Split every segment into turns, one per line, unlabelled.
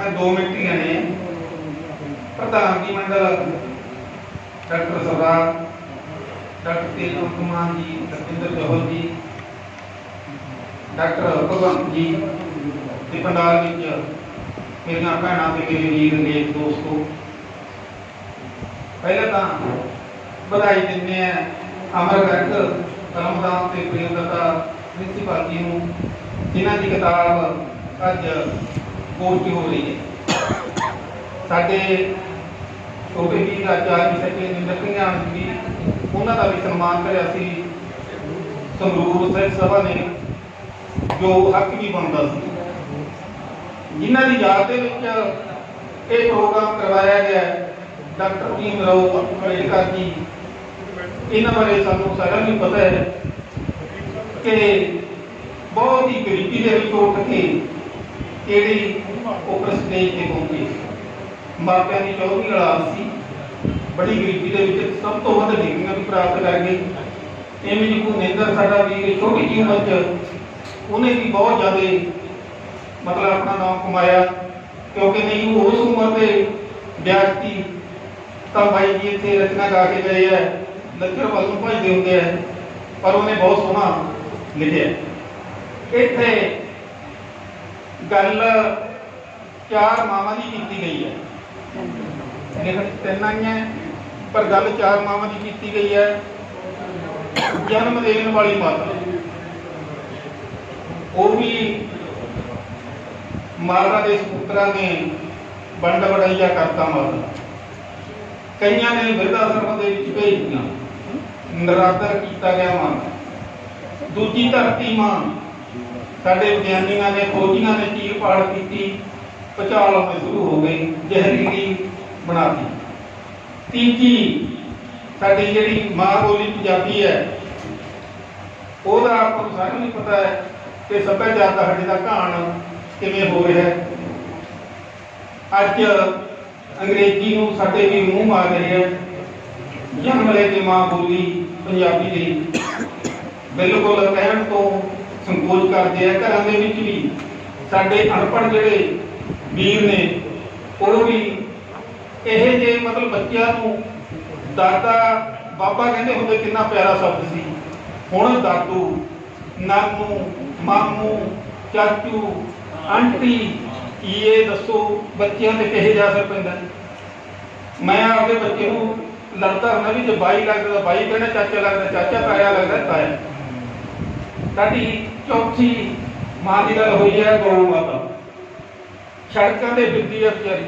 ਮੈਂ ਦੋ ਮਿੰਟ ਹੀ ਨੇ। ਪ੍ਰਧਾਨ ਜੀ ਮੰਡਲ ਡਾਕਟਰ ਸਰਦਾਰ, ਡਾਕਟਰ ਤੇਜਵੰਤ ਕੁਮਾਰ ਜੀ ਰਵਿੰਦਰ ਜੋਹਰ ਜੀ, ਡਾਕਟਰ ਭਗਵੰਤ ਜੀ ਦੇ ਪੰਡਾਲ ਵਿੱਚ ਮੇਰੀਆਂ ਭੈਣਾਂ ਤੇ ਮੇਰੇ ਵੀਰ ਨੇ, ਦੋਸਤੋ। ਪਹਿਲਾਂ ਤਾਂ ਵਧਾਈ ਦਿੰਦੇ ਆ ਅਮਰ ਗਰਗ ਕਲਮਦਾਨ ਤੇ ਪ੍ਰਿਯੰਕਤਾ ਪ੍ਰਿੰਸੀਪਲ ਜੀ ਨੂੰ, ਜਿਨ੍ਹਾਂ ਦੀ ਕਿਤਾਬ ਅੱਜ ਪੋਸਟ ਹੋ ਰਹੀ ਹੈ? ਸਾਡੇ ਛੋਟੇ ਵੀਰ ਆਚਾਰ ਜੀ ਸੱਚੇ ਨਿੰਦਰ ਜੀ ਉਹਨਾਂ ਦਾ ਵੀ ਸਨਮਾਨ ਕਰਿਆ ਸੀ। ਸੰਗਰੂਰ ਸਾਹਿਬ ਸਭਾ ਨੇ, ਜੋ ਹੱਕ ਵੀ ਬਣਦਾ ਸੀ। ਜਿਨ੍ਹਾਂ ਦੀ ਯਾਦ ਦੇ ਵਿੱਚ ਇਹ ਪ੍ਰੋਗਰਾਮ ਕਰਵਾਇਆ ਗਿਆ ਡਾਕਟਰ ਭੀਮ ਰਾਓ ਅੰਬੇਡਕਰ ਜੀ, ਇਹਨਾਂ ਬਾਰੇ ਸਾਨੂੰ ਸਾਰਿਆਂ ਨੂੰ ਪਤਾ ਹੈ ਕਿ ਬਹੁਤ ਹੀ ਗਰੀਬੀ ਦੇ ਵਿੱਚ ਉੱਠ ਕੇ ਕਿਹੜੀ ਉੱਪਰ ਸਟੇਜ ਤੇ ਪਹੁੰਚੇ। ਮਾਪਿਆਂ ਦੀ ਚੌਧਰੀ ਔਲਾਦ ਸੀ। ਬੜੀ ਗਰੀਬੀ ਦੇ ਵਿੱਚ ਸਭ ਤੋਂ ਵੱਧ ਡਿਗਰੀਆਂ ਵੀ ਪ੍ਰਾਪਤ ਕਰ ਗਏ। ਐਵੇਂ ਜੀ ਭੁਨੇਂਦਰ ਸਾਡਾ ਵੀ ਛੋਟੀ ਜਿਹੀ ਉਮਰ 'ਚ, ਉਹਨੇ ਵੀ ਬਹੁਤ ਜ਼ਿਆਦਾ ਮਤਲਬ ਆਪਣਾ ਨਾਮ ਕਮਾਇਆ। ਕਿਉਂਕਿ ਨਹੀਂ, ਉਹ ਉਸ ਉਮਰ ਦੇ ਵਿਅਕਤੀ ਤਾਂ ਬਾਈ ਜੀ ਇੱਥੇ ਰਚਨਾ ਗਾ ਕੇ ਗਏ ਹੈ ਲੱਚਰ ਵੱਲ ਨੂੰ ਭਜਦੇ ਹੁੰਦੇ ਆ, ਪਰ ਉਹਨੇ ਬਹੁਤ ਸੋਹਣਾ ਲਿਖਿਆ। ਇੱਥੇ ਗੱਲ ਚਾਰ ਮਾਵਾਂ ਦੀ ਕੀਤੀ ਗਈ ਹੈ। ਲਿਖਤ ਤਿੰਨ ਆਈਆਂ ਪਰ ਗੱਲ ਚਾਰ ਮਾਵਾਂ ਦੀ ਕੀਤੀ ਗਈ ਹੈ। ਜਨਮ ਦੇਣ ਵਾਲੀ ਮਾਤਾ। ਉਹ ਵੀ ਮਾਤਾ ਦੇ ਸੁਪੁੱਤਰਾਂ ਨੇ ਵੰਡ ਵਡਾਈਆ ਕਰਤਾ ਮਾਤਾ ਕਈਆਂ ਨੇ ਬਿਰਧਾ ਆਸ਼ਰਮ ਦੇ ਵਿੱਚ ਭੇਜੀਆਂ ਨਰਾਦਰ ਕੀਤਾ ਗਿਆ ਮਾਂ ਦੂਜੀ ਧਰਤੀ ਮਾਂ। ਸਾਡੇ ਵਿਗਿਆਨੀਆਂ ਨੇ ਖੋਜੀਆਂ ਨੇ ਚੀਰ ਪਾੜ ਕੀਤੀ। ਭਚਾਲ ਆਉਣੇ ਸ਼ੁਰੂ ਹੋ ਗਏ ਜ਼ਹਿਰੀਲੀ ਬਣਾਤੀ। ਤੀਜੀ ਸਾਡੀ ਜਿਹੜੀ ਮਾਂ ਬੋਲੀ ਪੰਜਾਬੀ ਹੈ, ਉਹਦਾ ਆਪਾਂ ਨੂੰ ਸਾਰਿਆਂ ਨੂੰ ਪਤਾ ਹੈ ਕਿ ਸੱਭਿਆਚਾਰ ਦਾ ਸਾਡੇ ਦਾ ਕਹਾਣ ਕਿਵੇਂ ਹੋ ਰਿਹਾ ਹੈ। ਅੱਜ ਅੰਗਰੇਜ਼ੀ ਨੂੰ ਸਾਡੇ ਵੀ ਮੂੰਹ ਮਾਰ ਰਹੇ ਹੈ। ਜਨਮ ਲੈ ਕੇ ਮਾਂ ਬੋਲੀ ਪੰਜਾਬੀ ਦੀ ਬਿਲਕੁਲ ਕਹਿਣ ਤੋਂ ਸੰਕੋਚ ਕਰਦੇ ਆ, ਘਰਾਂ ਦੇ ਵਿੱਚ ਵੀ ਸਾਡੇ ਅਨਪੜ੍ਹ ਜਿਹੜੇ ਵੀਰ ਨੇ, ਉਹ ਵੀ ਇਹ ਜੇ ਮਤਲਬ ਬੱਚਿਆਂ ਨੂੰ ਦਾਦਾ ਬਾਬਾ ਕਹਿੰਦੇ ਹੁੰਦੇ ਕਿੰਨਾ ਪਿਆਰਾ ਸ਼ਬਦ ਸੀ। ਹੁਣ ਦਾਦੂ, ਨਾਨੂ, ਮਾਮੂ, ਚਾਚੂ, ਆਂਟੀ, ਇਹ ਦੱਸੋ ਬੱਚਿਆਂ ਤੇ ਕਿਹੇ ਜਾ ਅਸਰ ਪੈਂਦਾ ਮੈਂ ਆਪਦੇ ਬੱਚੇ ਨੂੰ ਲੜਦਾ ਹੁੰਦਾ ਵੀ ਜੇ ਬਾਈ ਲੱਗਦਾ ਬਾਈ ਕਹਿੰਦਾ, ਚਾਚਾ ਲੱਗਦਾ, ਚਾਚਾ ਤਾਇਆ ਲੱਗਦਾ ਤਾਇਆ। ਸਾਡੀ ਚੌਥੀ ਮਾਂ ਦੀ ਗੱਲ ਹੋਈ ਹੈ ਗਊ ਮਾਤਾ। ਸੜਕਾਂ ਦੇ ਫਿਰਦੀ ਆ ਵਿਚਾਰੀ।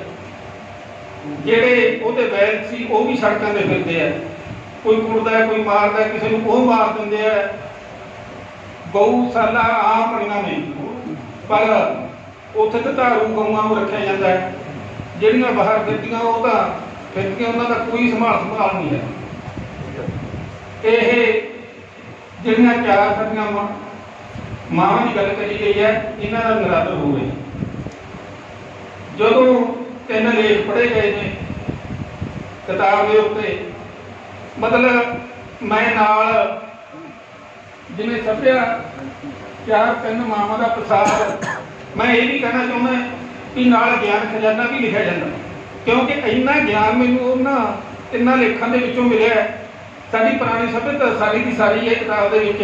ਜਿਹੜੇ ਉਹਦੇ ਵੈਲ ਸੀ, ਉਹ ਵੀ ਸੜਕਾਂ ਤੇ ਫਿਰਦੇ ਆ। ਕੋਈ ਕੁੱਟਦਾ ਕੋਈ ਮਾਰਦਾ ਕਿਸੇ ਨੂੰ ਉਹ ਮਾਰ ਦਿੰਦੇ ਆ। ਗਊਸ਼ਾਲਾ ਆਮ ਬਣੀਆਂ ਨੇ ਪਰ ਉੱਥੇ ਤਾਂ ਧਾਰੂ ਗਊਆਂ ਨੂੰ ਰੱਖਿਆ ਜਾਂਦਾ ਹੈ। ਜਿਹੜੀਆਂ ਬਾਹਰ ਫਿਰਦੀਆਂ, ਉਹ ਤਾਂ ਫਿਰਦੀਆਂ, ਉਹਨਾਂ ਦਾ ਕੋਈ ਸੰਭਾਲ ਸੰਭਾਲ ਨਹੀਂ ਹੈ। ਇਹ ਜਿਹੜੀਆਂ ਚਾਰ ਸਾਡੀਆਂ ਮਾਂ ਮਾਵਾਂ ਦੀ ਗੱਲ ਕਰੀ ਗਈ ਹੈ, ਇਹਨਾਂ ਦਾ ਨਰਾਦਰ ਹੋ ਗਿਆ ਜਦੋਂ ਤਿੰਨ ਲੇਖ ਪੜ੍ਹੇ ਗਏ ਨੇ ਕਿਤਾਬ ਦੇ ਉੱਤੇ, ਮਤਲਬ ਮੈਂ ਨਾਲ ਜਿਵੇਂ ਸਭਿਆ ਚਾਰ ਤਿੰਨ ਮਾਵਾਂ ਦਾ ਪ੍ਰਸਾਦ, ਮੈਂ ਇਹ ਵੀ ਕਹਿਣਾ ਚਾਹੁੰਦਾ ਕਿ ਨਾਲ ਗਿਆਨ ਖਜ਼ਾਨਾ ਵੀ ਲਿਖਿਆ ਜਾਂਦਾ। ਕਿਉਂਕਿ ਇੰਨਾ ਗਿਆਨ ਮੈਨੂੰ ਉਹਨਾਂ ਤਿੰਨਾਂ ਲੇਖਾਂ ਦੇ ਵਿੱਚੋਂ ਮਿਲਿਆ ਸਾਡੀ ਪੁਰਾਣੀ ਸਭਿਅਤਾ ਸਾਰੀ ਦੀ ਸਾਰੀ ਇਹ ਕਿਤਾਬ ਦੇ ਵਿੱਚ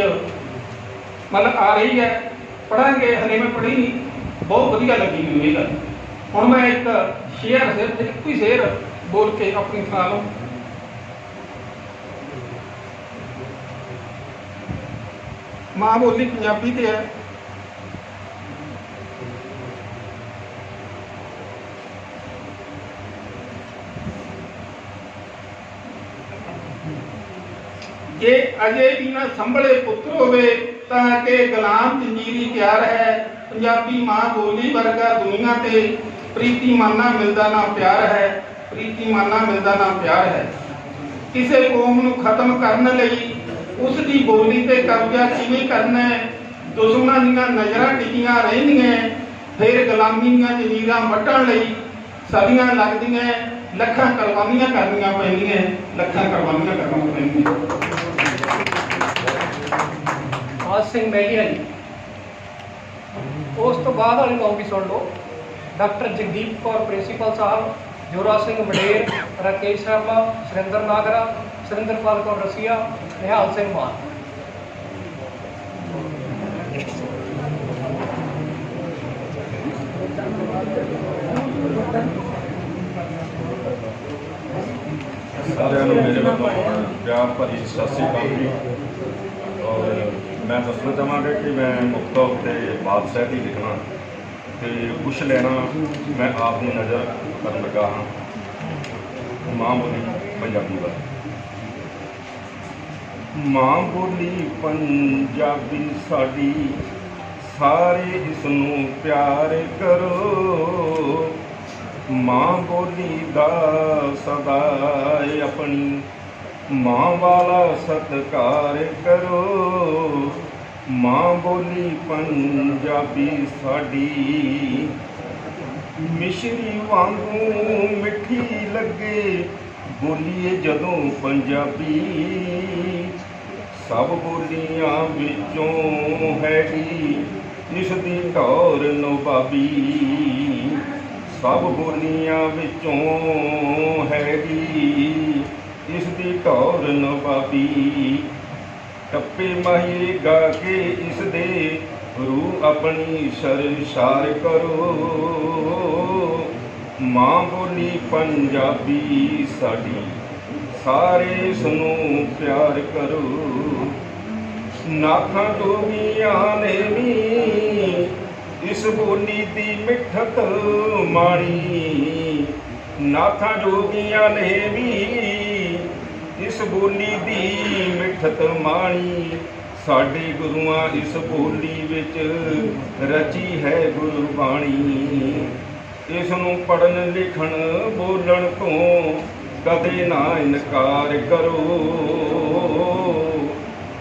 ਮਤਲਬ ਆ ਰਹੀ ਹੈ। ਪੜਾਂਗੇ ਹਲੇ ਮੈਂ ਪੜ੍ਹੀ ਨਹੀਂ। ਬਹੁਤ ਵਧੀਆ ਲੱਗੀ ਮੈਨੂੰ ਇਹ ਗੱਲ। ਹੁਣ ਮੈਂ ਇੱਕ ਸ਼ੇਅਰ ਸਿਰਫ ਇੱਕ ਹੀ ਸ਼ੇਅਰ ਬੋਲ ਕੇ ਆਪਣੀ ਸੁਣਾ ਲਵਾਂ ਮਾਂ ਬੋਲੀ ਪੰਜਾਬੀ ਤੇ ਹੈ। ਜੇ ਅਜੇ ਵੀ ਨਾ ਸੰਭਲੇ ਪੁੱਤਰ ਹੋਵੇ, ਤਾਂ ਕਿ ਗੁਲਾਮ ਜੰਜੀਰੀ ਤਿਆਰ ਹੈ। ਪੰਜਾਬੀ ਮਾਂ ਬੋਲੀ ਵਰਗਾ ਦੁਨੀਆ ਤੇ ਪ੍ਰੀਤੀ ਮਿਲਦਾ ਨਾ ਪਿਆਰ ਹੈ, ਪ੍ਰੀਤੀ ਮਿਲਦਾ ਨਾ ਪਿਆਰ ਹੈ। ਕਿਸੇ ਕੌਮ ਨੂੰ ਖਤਮ ਕਰਨ ਲਈ ਉਸ ਦੀ ਬੋਲੀ ਤੇ ਕਬਜ਼ਾ ਕਿਵੇਂ ਕਰਨਾ ਹੈ? ਦੁਸ਼ਮਣਾਂ ਦੀਆਂ ਨਜ਼ਰਾਂ ਟਿਕੀਆਂ ਰਹਿੰਦੀਆਂ ਫਿਰ ਗੁਲਾਮੀ ਦੀਆਂ ਜ਼ੰਜੀਰਾਂ ਵੱਢਣ ਲਈ ਸਦੀਆਂ ਲੱਗਦੀਆਂ ਲੱਖਾਂ ਕੁਰਬਾਨੀਆਂ ਕਰਨੀਆਂ ਪੈਂਦੀਆਂ ਲੱਖਾਂ ਕੁਰਬਾਨੀਆਂ ਕਰਨੀਆਂ ਪੈਂਦੀਆਂ
ਆਜ ਸਿੰਘ ਮਹਿਲੀਆ ਜੀ? ਉਸ ਤੋਂ ਬਾਅਦ ਵਾਲੀ ਨੌਂ ਵੀ ਸੁਣ ਲਓ। ਡਾਕਟਰ ਜਗਦੀਪ ਕੌਰ, ਪ੍ਰਿੰਸੀਪਲ ਸਾਹਿਬ, ਜੋਰਾ ਸਿੰਘ ਮਡੇਰ ਰਾਕੇਸ਼ ਸ਼ਰਮਾ, ਸੁਰਿੰਦਰ ਨਾਗਰਾ, ਸੁਰਿੰਦਰਪਾਲ ਕੌਰ ਰਸੀਆ, ਨਿਹਾਲ ਸਿੰਘ ਮਾਨ।
ਸਾਰਿਆਂ ਨੂੰ ਮੇਰੇ ਵੱਲੋਂ ਪਿਆਰ ਭਰੀ ਸਤਿ ਸ੍ਰੀ ਅਕਾਲ ਜੀ। ਔਰ ਮੈਂ ਦੱਸਣਾ ਚਾਹਾਂਗਾ ਕਿ ਮੈਂ ਮੁੱਖ ਤੌਰ ਤੇ ਬਾਦਸ਼ਾਹ ਦੀ ਲਿਖਣਾ ਤੇ ਕੁਛ ਲੈਣਾ ਮੈਂ ਆਪ ਦੀ ਨਜ਼ਰ ਕਰਨ ਲੱਗਾ ਹਾਂ। ਮਾਂ ਬੋਲੀ ਪੰਜਾਬੀ ਬਾਰੇ ਮਾਂ ਬੋਲੀ ਪੰਜਾਬੀ ਸਾਡੀ, ਸਾਰੇ ਇਸ ਨੂੰ ਪਿਆਰ ਕਰੋ। ਮਾਂ ਬੋਲੀ ਦਾ ਸਦਾ ਆਪਣੀ ਮਾਂ ਵਾਲਾ ਸਤਕਾਰ ਕਰੋ। ਮਾਂ ਬੋਲੀ ਪੰਜਾਬੀ ਸਾਡੀ। ਮਿਸ਼ਰੀ ਵਾਂਗੂ ਮਿੱਠੀ ਲੱਗੇ, ਬੋਲੀਏ ਜਦੋਂ ਪੰਜਾਬੀ। ਸਭ ਬੋਲੀਆਂ ਵਿੱਚੋਂ ਹੈਗੀ ਇਸ ਦੀ ਢੌਰ ਨਵਾਬੀ। ਸਭ ਬੋਲੀਆਂ ਵਿੱਚੋਂ ਹੈਗੀ ਇਸ ਦੀ ਢੌਰ ਨਵਾਬੀ। ਟੱਪੇ ਮਾਹੀ ਗਾ ਕੇ ਇਸ ਦੇ ਰੂ ਆਪਣੀ ਸ਼ਰਸ਼ਾਰ ਕਰੋ। ਮਾਂ ਬੋਲੀ ਪੰਜਾਬੀ ਸਾਡੀ, ਸਾਰੇ ਇਸ ਨੂੰ ਪਿਆਰ ਕਰੋ। ਨਾਖਾਂ ਡੋਬੀਆਂ ਨੇ ਵੀ ਇਸ ਬੋਲੀ ਦੀ ਮਿੱਠਤ ਮਾਣੀ। ਨਾਥਾਂ ਜੋਗੀਆਂ ਨੇ ਵੀ ਇਸ ਬੋਲੀ ਦੀ ਮਿੱਠਤ ਮਾਣੀ। ਸਾਡੇ ਗੁਰੂਆਂ ਇਸ ਬੋਲੀ ਵਿੱਚ ਰਚੀ ਹੈ ਗੁਰਬਾਣੀ ਇਸ ਨੂੰ ਪੜਨ ਲਿਖਣ, ਬੋਲਣ ਤੋਂ ਕਦੇ ਨਾ ਇਨਕਾਰ ਕਰੋ।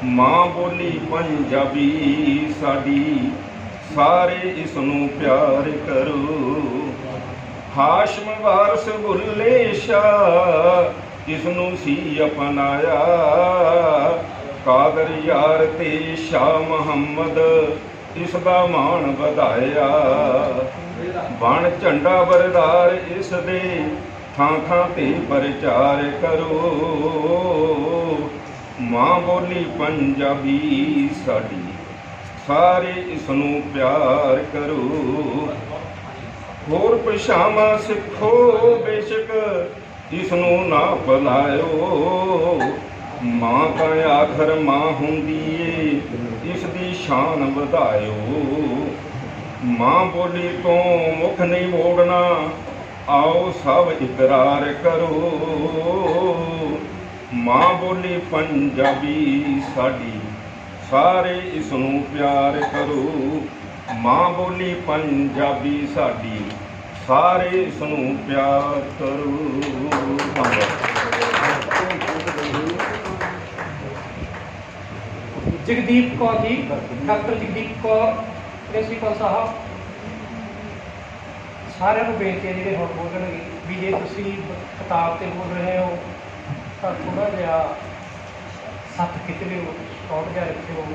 ਮਾਂ ਬੋਲੀ ਪੰਜਾਬੀ ਸਾਡੀ, ਸਾਰੇ ਇਸ ਨੂੰ ਪਿਆਰ ਕਰੋ। ਹਾਸ਼ਮ ਵਾਰਸ ਬੁੱਲੇ ਸ਼ਾਹ ਇਸ ਨੂੰ ਸੀ ਅਪਨਾਇਆ। ਕਾਦਰ ਯਾਰ ਤੇ ਸ਼ਾਹ ਮੁਹੰਮਦ, ਇਸ ਦਾ ਮਾਣ ਵਧਾਇਆ। ਬਣ ਝੰਡਾ ਬਰਦਾਰ ਇਸ ਦੇ, ਥਾਂ ਥਾਂ ਤੇ ਪ੍ਰਚਾਰ ਕਰੋ। ਮਾਂ ਬੋਲੀ ਪੰਜਾਬੀ ਸਾਡੀ, ਸਾਰੇ ਇਸ ਨੂੰ ਪਿਆਰ ਕਰੋ। ਹੋਰ ਪਛਾਵਾਂ ਸਿੱਖੋ ਬੇਸ਼ੱਕ ਇਸ ਨੂੰ ਨਾ ਭੁਲਾਇਓ ਮਾਂ ਤਾਂ ਆਖਰ ਮਾਂ ਹੁੰਦੀ ਏ ਇਸ ਦੀ ਸ਼ਾਨ ਵਧਾਇਓ। ਮਾਂ ਬੋਲੀ ਤੋਂ ਮੁਖ ਨਹੀਂ ਮੋੜਨਾ, ਆਓ ਸਭ ਇਕਰਾਰ ਕਰੋ। ਮਾਂ ਬੋਲੀ ਪੰਜਾਬੀ ਸਾਡੀ, ਸਾਰੇ ਇਸ ਨੂੰ ਪਿਆਰ ਕਰੋ। ਮਾਂ ਬੋਲੀ ਪੰਜਾਬੀ ਸਾਡੀ ਸਾਰੇ ਇਸ ਨੂੰ ਪਿਆਰ ਕਰੋ।
ਜਗਦੀਪ ਕੌਰ ਜੀ, ਡਾਕਟਰ ਜਗਦੀਪ ਕੌਰ, ਪ੍ਰਿੰਸੀਪਲ ਸਾਹਿਬ, ਸਾਰਿਆਂ ਨੂੰ ਬੇਨਤੀ ਹੈ ਜਿਹੜੇ ਹੁਣ ਬੋਲਣਗੇ ਵੀ ਜੇ ਤੁਸੀਂ ਕਿਤਾਬ ਤੇ ਬੋਲ ਰਹੇ ਹੋ, ਤਾਂ ਥੋੜਾ ਜਿਹਾ ਸੱਤ ਖਿੱਚ ਲਿਓ, ਸ਼ਾਰਟ ਜਿਹਾ ਰੱਖਿਓ।